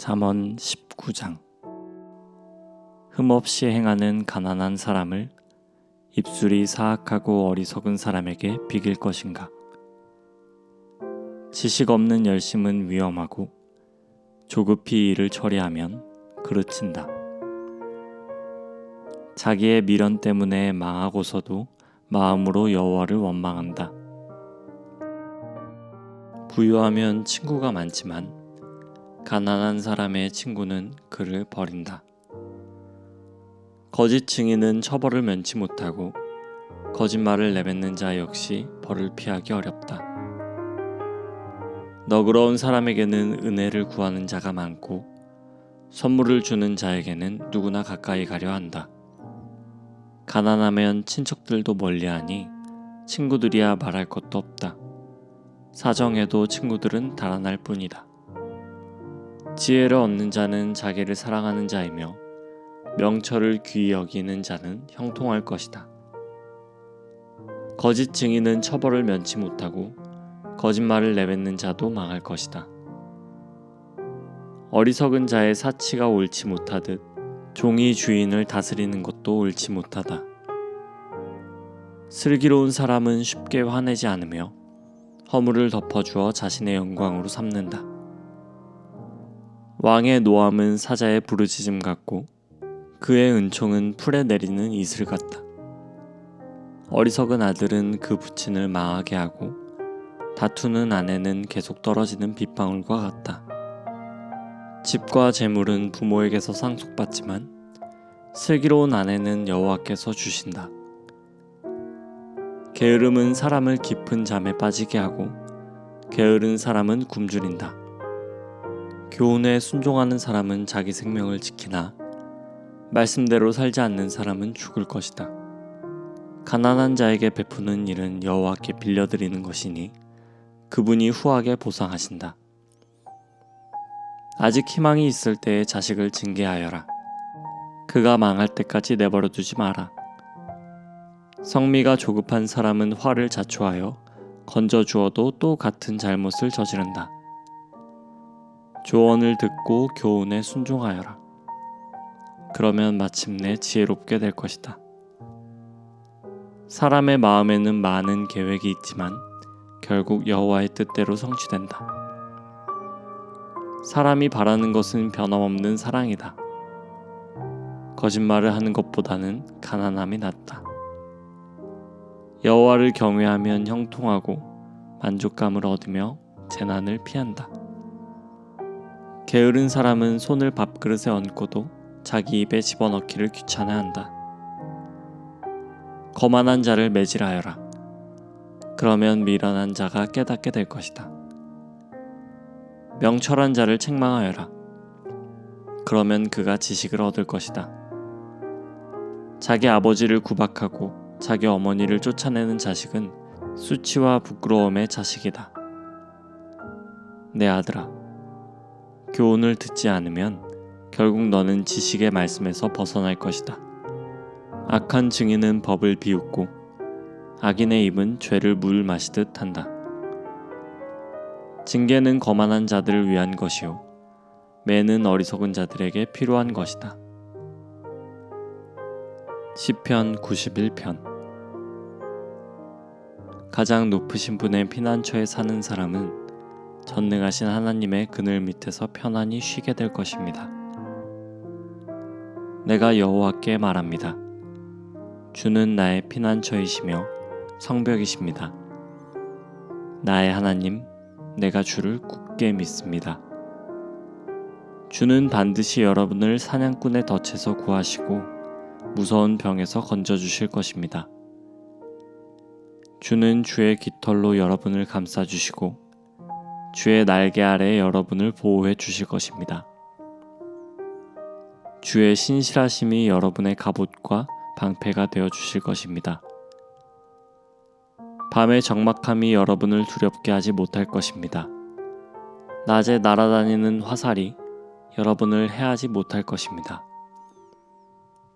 잠언 19장. 흠없이 행하는 가난한 사람을 입술이 사악하고 어리석은 사람에게 비길 것인가? 지식 없는 열심은 위험하고 조급히 일을 처리하면 그르친다. 자기의 미련 때문에 망하고서도 마음으로 여호와를 원망한다. 부유하면 친구가 많지만 가난한 사람의 친구는 그를 버린다. 거짓 증인은 처벌을 면치 못하고 거짓말을 내뱉는 자 역시 벌을 피하기 어렵다. 너그러운 사람에게는 은혜를 구하는 자가 많고 선물을 주는 자에게는 누구나 가까이 가려 한다. 가난하면 친척들도 멀리하니 친구들이야 말할 것도 없다. 사정해도 친구들은 달아날 뿐이다. 지혜를 얻는 자는 자기를 사랑하는 자이며 명철을 귀히 여기는 자는 형통할 것이다. 거짓 증인은 처벌을 면치 못하고 거짓말을 내뱉는 자도 망할 것이다. 어리석은 자의 사치가 옳지 못하듯 종이 주인을 다스리는 것도 옳지 못하다. 슬기로운 사람은 쉽게 화내지 않으며 허물을 덮어주어 자신의 영광으로 삼는다. 왕의 노함은 사자의 부르짖음 같고 그의 은총은 풀에 내리는 이슬 같다. 어리석은 아들은 그 부친을 망하게 하고 다투는 아내는 계속 떨어지는 빗방울과 같다. 집과 재물은 부모에게서 상속받지만 슬기로운 아내는 여호와께서 주신다. 게으름은 사람을 깊은 잠에 빠지게 하고 게으른 사람은 굶주린다. 교훈에 순종하는 사람은 자기 생명을 지키나 말씀대로 살지 않는 사람은 죽을 것이다. 가난한 자에게 베푸는 일은 여호와께 빌려드리는 것이니 그분이 후하게 보상하신다. 아직 희망이 있을 때에 자식을 징계하여라. 그가 망할 때까지 내버려 두지 마라. 성미가 조급한 사람은 화를 자초하여 건져 주어도 또 같은 잘못을 저지른다. 조언을 듣고 교훈에 순종하여라. 그러면 마침내 지혜롭게 될 것이다. 사람의 마음에는 많은 계획이 있지만 결국 여호와의 뜻대로 성취된다. 사람이 바라는 것은 변함없는 사랑이다. 거짓말을 하는 것보다는 가난함이 낫다. 여호와를 경외하면 형통하고 만족감을 얻으며 재난을 피한다. 게으른 사람은 손을 밥그릇에 얹고도 자기 입에 집어넣기를 귀찮아한다. 거만한 자를 매질하여라. 그러면 미련한 자가 깨닫게 될 것이다. 명철한 자를 책망하여라. 그러면 그가 지식을 얻을 것이다. 자기 아버지를 구박하고 자기 어머니를 쫓아내는 자식은 수치와 부끄러움의 자식이다. 내 아들아, 교훈을 듣지 않으면 결국 너는 지식의 말씀에서 벗어날 것이다. 악한 증인은 법을 비웃고 악인의 입은 죄를 물 마시듯 한다. 징계는 거만한 자들을 위한 것이요 매는 어리석은 자들에게 필요한 것이다. 시편 91편 가장 높으신 분의 피난처에 사는 사람은 전능하신 하나님의 그늘 밑에서 편안히 쉬게 될 것입니다. 내가 여호와께 말합니다. 주는 나의 피난처이시며 성벽이십니다. 나의 하나님, 내가 주를 굳게 믿습니다. 주는 반드시 여러분을 사냥꾼의 덫에서 구하시고 무서운 병에서 건져주실 것입니다. 주는 주의 깃털로 여러분을 감싸주시고 주의 날개 아래 여러분을 보호해 주실 것입니다. 주의 신실하심이 여러분의 갑옷과 방패가 되어 주실 것입니다. 밤의 적막함이 여러분을 두렵게 하지 못할 것입니다. 낮에 날아다니는 화살이 여러분을 해하지 못할 것입니다.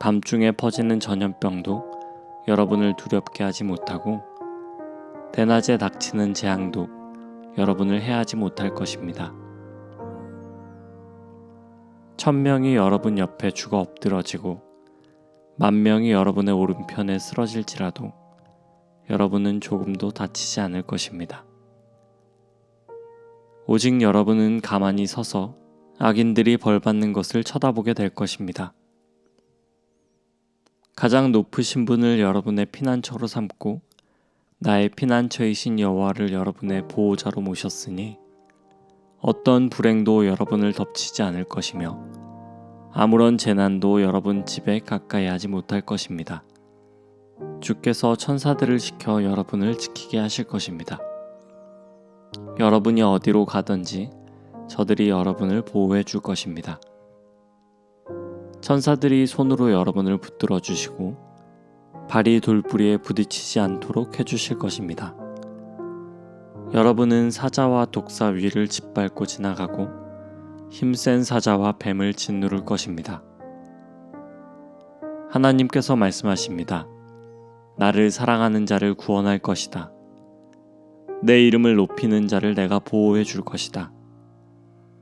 밤중에 퍼지는 전염병도 여러분을 두렵게 하지 못하고 대낮에 닥치는 재앙도 여러분을 해하지 못할 것입니다. 천명이 여러분 옆에 죽어 엎드러지고 만 명이 여러분의 오른편에 쓰러질지라도 여러분은 조금도 다치지 않을 것입니다. 오직 여러분은 가만히 서서 악인들이 벌받는 것을 쳐다보게 될 것입니다. 가장 높으신 분을 여러분의 피난처로 삼고 나의 피난처이신 여호와를 여러분의 보호자로 모셨으니 어떤 불행도 여러분을 덮치지 않을 것이며 아무런 재난도 여러분 집에 가까이 하지 못할 것입니다. 주께서 천사들을 시켜 여러분을 지키게 하실 것입니다. 여러분이 어디로 가든지 저들이 여러분을 보호해 줄 것입니다. 천사들이 손으로 여러분을 붙들어 주시고 발이 돌부리에 부딪히지 않도록 해주실 것입니다. 여러분은 사자와 독사 위를 짓밟고 지나가고 힘센 사자와 뱀을 짓누를 것입니다. 하나님께서 말씀하십니다. 나를 사랑하는 자를 구원할 것이다. 내 이름을 높이는 자를 내가 보호해 줄 것이다.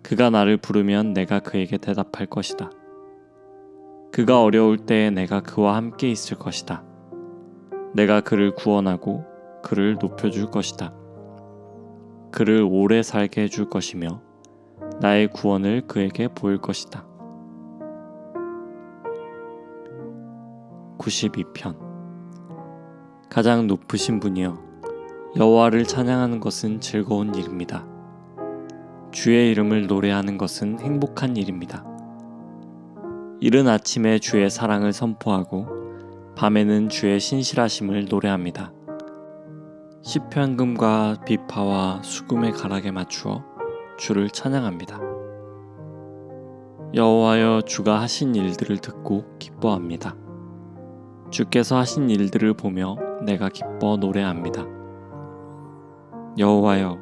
그가 나를 부르면 내가 그에게 대답할 것이다. 그가 어려울 때에 내가 그와 함께 있을 것이다. 내가 그를 구원하고 그를 높여줄 것이다. 그를 오래 살게 해줄 것이며 나의 구원을 그에게 보일 것이다. 92편 가장 높으신 분이여 여호와를 찬양하는 것은 즐거운 일입니다. 주의 이름을 노래하는 것은 행복한 일입니다. 이른 아침에 주의 사랑을 선포하고 밤에는 주의 신실하심을 노래합니다. 시편금과 비파와 수금의 가락에 맞추어 주를 찬양합니다. 여호와여 주가 하신 일들을 듣고 기뻐합니다. 주께서 하신 일들을 보며 내가 기뻐 노래합니다. 여호와여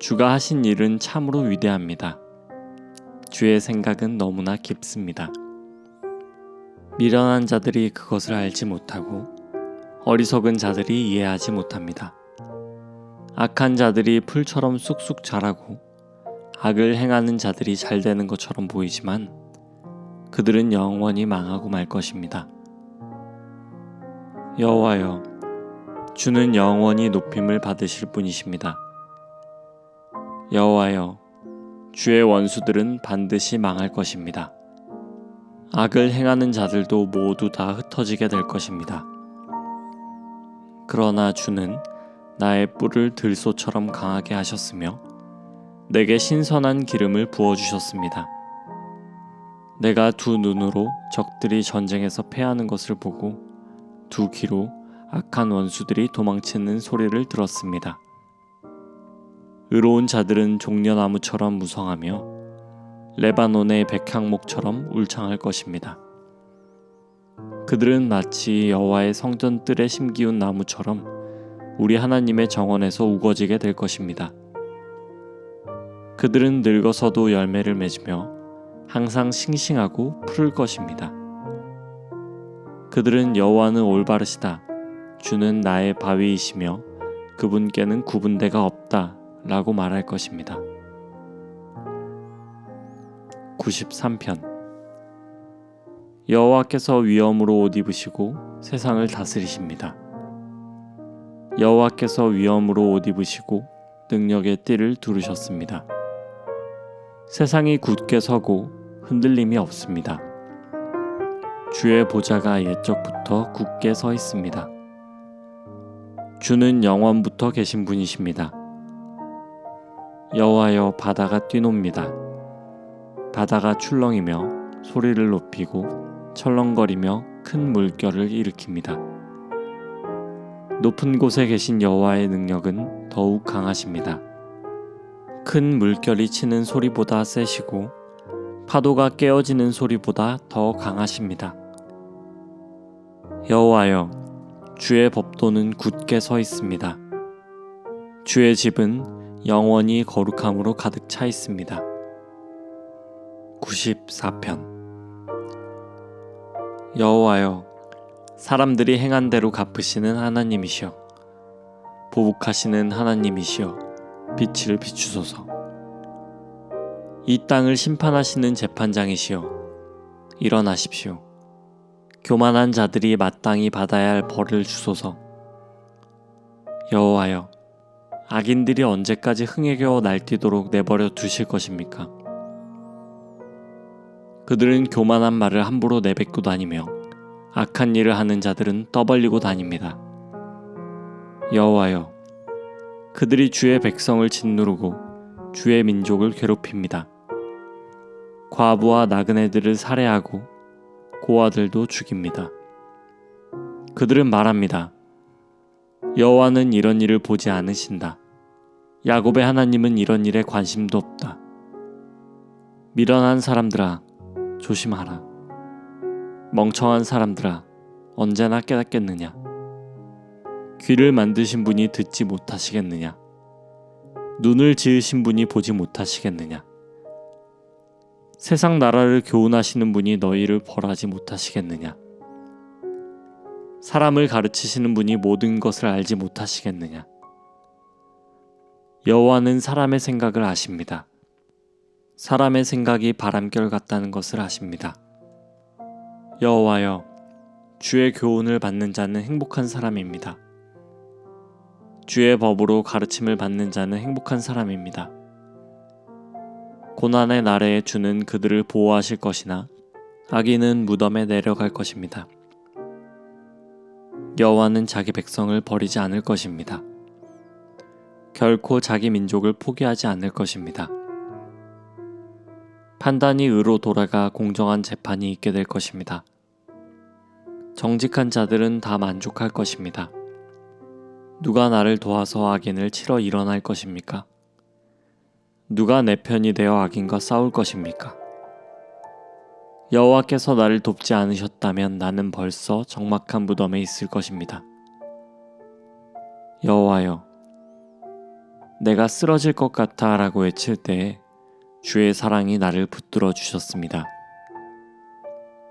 주가 하신 일은 참으로 위대합니다. 주의 생각은 너무나 깊습니다. 미련한 자들이 그것을 알지 못하고 어리석은 자들이 이해하지 못합니다. 악한 자들이 풀처럼 쑥쑥 자라고 악을 행하는 자들이 잘 되는 것처럼 보이지만 그들은 영원히 망하고 말 것입니다. 여호와여, 주는 영원히 높임을 받으실 분이십니다. 여호와여, 주의 원수들은 반드시 망할 것입니다. 악을 행하는 자들도 모두 다 흩어지게 될 것입니다. 그러나 주는 나의 뿔을 들소처럼 강하게 하셨으며 내게 신선한 기름을 부어주셨습니다. 내가 두 눈으로 적들이 전쟁에서 패하는 것을 보고 두 귀로 악한 원수들이 도망치는 소리를 들었습니다. 의로운 자들은 종려나무처럼 무성하며 레바논의 백향목처럼 울창할 것입니다. 그들은 마치 여호와의 성전 뜰에 심기운 나무처럼 우리 하나님의 정원에서 우거지게 될 것입니다. 그들은 늙어서도 열매를 맺으며 항상 싱싱하고 푸를 것입니다. 그들은 여호와는 올바르시다. 주는 나의 바위이시며 그분께는 구분대가 없다. 라고 말할 것입니다. 93편 여호와께서 위엄으로 옷 입으시고 세상을 다스리십니다. 여호와께서 위엄으로 옷 입으시고 능력의 띠를 두르셨습니다. 세상이 굳게 서고 흔들림이 없습니다. 주의 보좌가 옛적부터 굳게 서 있습니다. 주는 영원부터 계신 분이십니다. 여호와여 바다가 뛰놉니다. 바다가 출렁이며 소리를 높이고 철렁거리며 큰 물결을 일으킵니다. 높은 곳에 계신 여호와의 능력은 더욱 강하십니다. 큰 물결이 치는 소리보다 세시고 파도가 깨어지는 소리보다 더 강하십니다. 여호와여, 주의 법도는 굳게 서 있습니다. 주의 집은 영원히 거룩함으로 가득 차 있습니다. 94편 여호와여, 사람들이 행한 대로 갚으시는 하나님이시여, 보복하시는 하나님이시여, 빛을 비추소서. 이 땅을 심판하시는 재판장이시여 일어나십시오. 교만한 자들이 마땅히 받아야 할 벌을 주소서. 여호와여 악인들이 언제까지 흥에 겨워 날뛰도록 내버려 두실 것입니까? 그들은 교만한 말을 함부로 내뱉고 다니며 악한 일을 하는 자들은 떠벌리고 다닙니다. 여호와여 그들이 주의 백성을 짓누르고 주의 민족을 괴롭힙니다. 과부와 나그네들을 살해하고 고아들도 죽입니다. 그들은 말합니다. 여호와는 이런 일을 보지 않으신다. 야곱의 하나님은 이런 일에 관심도 없다. 미련한 사람들아 조심하라. 멍청한 사람들아 언제나 깨닫겠느냐. 귀를 만드신 분이 듣지 못하시겠느냐. 눈을 지으신 분이 보지 못하시겠느냐. 세상 나라를 교훈하시는 분이 너희를 벌하지 못하시겠느냐. 사람을 가르치시는 분이 모든 것을 알지 못하시겠느냐. 여호와는 사람의 생각을 아십니다. 사람의 생각이 바람결 같다는 것을 아십니다. 여호와여, 주의 교훈을 받는 자는 행복한 사람입니다. 주의 법으로 가르침을 받는 자는 행복한 사람입니다. 고난의 날에 주는 그들을 보호하실 것이나 악인은 무덤에 내려갈 것입니다. 여호와는 자기 백성을 버리지 않을 것입니다. 결코 자기 민족을 포기하지 않을 것입니다. 판단이 의로 돌아가 공정한 재판이 있게 될 것입니다. 정직한 자들은 다 만족할 것입니다. 누가 나를 도와서 악인을 치러 일어날 것입니까? 누가 내 편이 되어 악인과 싸울 것입니까? 여호와께서 나를 돕지 않으셨다면 나는 벌써 적막한 무덤에 있을 것입니다. 여호와여, 내가 쓰러질 것 같아 라고 외칠 때에 주의 사랑이 나를 붙들어 주셨습니다.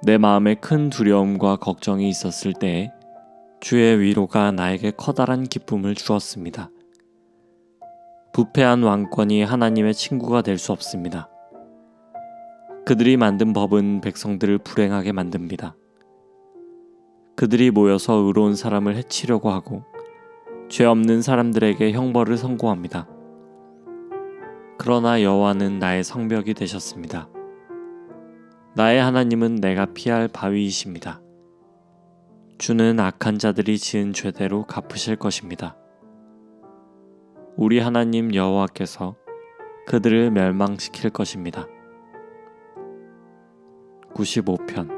내 마음에 큰 두려움과 걱정이 있었을 때에 주의 위로가 나에게 커다란 기쁨을 주었습니다. 부패한 왕권이 하나님의 친구가 될 수 없습니다. 그들이 만든 법은 백성들을 불행하게 만듭니다. 그들이 모여서 의로운 사람을 해치려고 하고 죄 없는 사람들에게 형벌을 선고합니다. 그러나 여호와는 나의 성벽이 되셨습니다. 나의 하나님은 내가 피할 바위이십니다. 주는 악한 자들이 지은 죄대로 갚으실 것입니다. 우리 하나님 여호와께서 그들을 멸망시킬 것입니다. 95편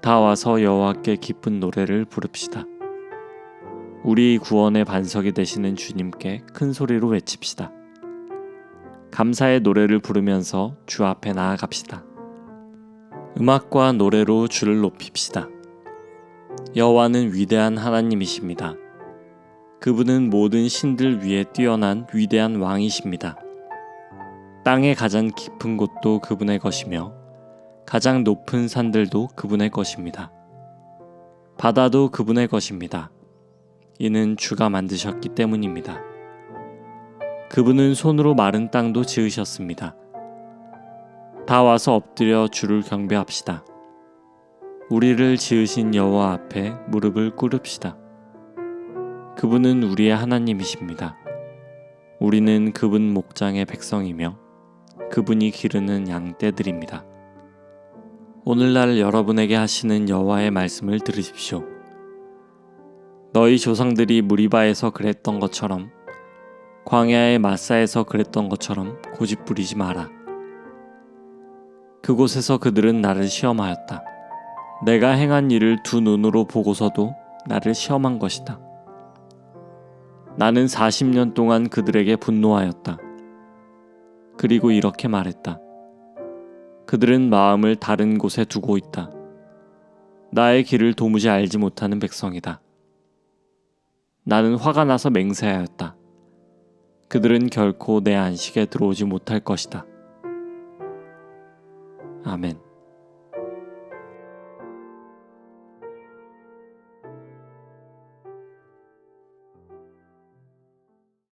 다 와서 여호와께 기쁜 노래를 부릅시다. 우리 구원의 반석이 되시는 주님께 큰 소리로 외칩시다. 감사의 노래를 부르면서 주 앞에 나아갑시다. 음악과 노래로 주를 높입시다. 여호와는 위대한 하나님이십니다. 그분은 모든 신들 위에 뛰어난 위대한 왕이십니다. 땅의 가장 깊은 곳도 그분의 것이며 가장 높은 산들도 그분의 것입니다. 바다도 그분의 것입니다. 이는 주가 만드셨기 때문입니다. 그분은 손으로 마른 땅도 지으셨습니다. 다 와서 엎드려 주를 경배합시다. 우리를 지으신 여호와 앞에 무릎을 꿇읍시다. 그분은 우리의 하나님이십니다. 우리는 그분 목장의 백성이며 그분이 기르는 양떼들입니다. 오늘날 여러분에게 하시는 여호와의 말씀을 들으십시오. 너희 조상들이 무리바에서 그랬던 것처럼 광야의 마사에서 그랬던 것처럼 고집 부리지 마라. 그곳에서 그들은 나를 시험하였다. 내가 행한 일을 두 눈으로 보고서도 나를 시험한 것이다. 나는 40년 동안 그들에게 분노하였다. 그리고 이렇게 말했다. 그들은 마음을 다른 곳에 두고 있다. 나의 길을 도무지 알지 못하는 백성이다. 나는 화가 나서 맹세하였다. 그들은 결코 내 안식에 들어오지 못할 것이다. 아멘.